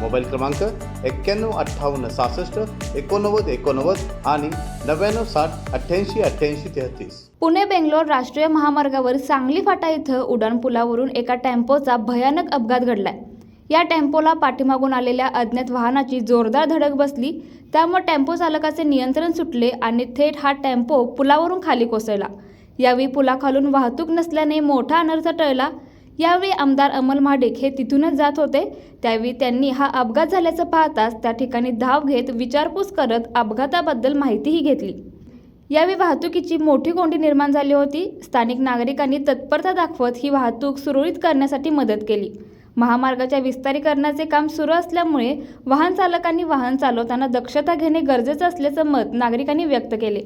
Mobile क्रमांक एक्क्याण्णव अठ्ठावन्न सहासष्ट एकोणनव्वद एकोणनव्वद आणि नव्याण्णव साठ अठ्ठ्याऐंशी अठ्ठ्याऐंशी तेहतीस. पुणे बेंगलोर राष्ट्रीय महामार्गावर सांगली फाटा इथं उड्डाणपुलावरून एका टेम्पोचा भयानक अपघात घडलाय. या टेम्पोला पाठीमागून आलेल्या अज्ञात वाहनाची जोरदार धडक बसली. त्यामुळे टेम्पो चालकाचे नियंत्रण सुटले आणि थेट हा टेम्पो पुलावरून खाली कोसळला. यावेळी पुलाखालून वाहतूक नसल्याने मोठा अनर्थ टळला. यावेळी आमदार अमल महाडिक हे तिथूनच जात होते. त्यावेळी त्यांनी हा अपघात झाल्याचं पाहताच त्या ठिकाणी धाव घेत विचारपूस करत अपघाताबद्दल माहितीही घेतली. यावेळी वाहतुकीची मोठी कोंडी निर्माण झाली होती. स्थानिक नागरिकांनी तत्परता दाखवत ही वाहतूक सुरळीत करण्यासाठी मदत केली. महामार्गाच्या विस्तारीकरणाचे काम सुरू असल्यामुळे वाहन चालकांनी वाहन चालवताना दक्षता घेणे गरजेचं असल्याचं मत नागरिकांनी व्यक्त केले.